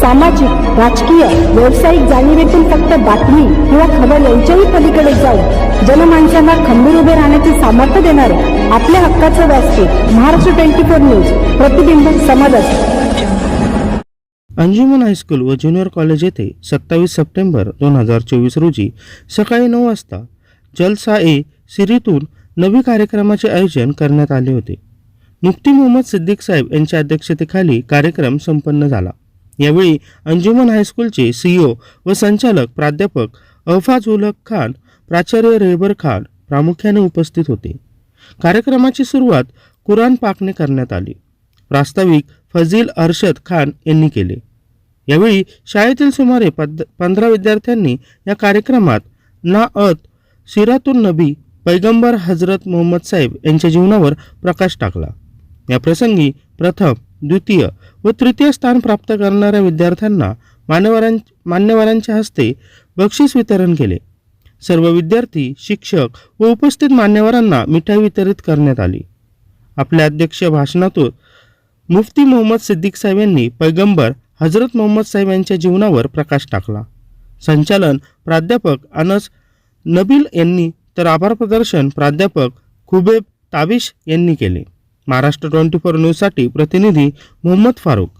सामाजिक राजकीय व्यावसायिक जाणीवेतून फक्त बातमी किंवा खबर यांच्याही पलीकडे जाऊन जनमानसांना खंबीर उभे राहण्याचे सामर्थ्य देणारे आपल्या हक्काचं व्यासपीठ महाराष्ट्र ट्वेंटी फोर न्यूज प्रतिबिंब समाजाचे अंजुमन हायस्कूल व ज्युनियर कॉलेज येथे सत्तावीस सप्टेंबर दोन हजार चोवीस रोजी सकाळी नऊ वाजता जलसा ए सिरीतून नवी कार्यक्रमाचे आयोजन करण्यात आले होते. मुफ्ती मोहम्मद सिद्दीक साहेब यांच्या अध्यक्षतेखाली कार्यक्रम संपन्न झाला. यावेळी अंजुमन हायस्कूलचे सीईओ व संचालक प्राध्यापक अफाज उलक खान प्राचार्य रेबर खान प्रामुख्याने उपस्थित होते. कार्यक्रमाची सुरुवात कुराण पाकने करण्यात आली. प्रास्ताविक फजील अरशद खान यांनी केले. यावेळी शाळेतील सुमारे पद पंधरा विद्यार्थ्यांनी या कार्यक्रमात ना अत सिरातुन नबी पैगंबर हजरत मोहम्मद साहेब यांच्या जीवनावर प्रकाश टाकला. या प्रसंगी प्रथम द्वितीय व तृतीय स्थान प्राप्त करणाऱ्या विद्यार्थ्यांना मान्यवरां मान्यवरांच्या हस्ते बक्षीस वितरण केले. सर्व विद्यार्थी शिक्षक व उपस्थित मान्यवरांना मिठाई वितरित करण्यात आली. आपल्या अध्यक्ष भाषणातून मुफ्ती मोहम्मद सिद्दीक साहेब यांनी पैगंबर हजरत मोहम्मद साहेब यांच्या जीवनावर प्रकाश टाकला. संचालन प्राध्यापक अनस नबील यांनी तर आभार प्रदर्शन प्राध्यापक खुबेब ताबिश यांनी केले. महाराष्ट्र ट्वेंटी फोर न्यूजसाठी प्रतिनिधी मोहम्मद फारूक.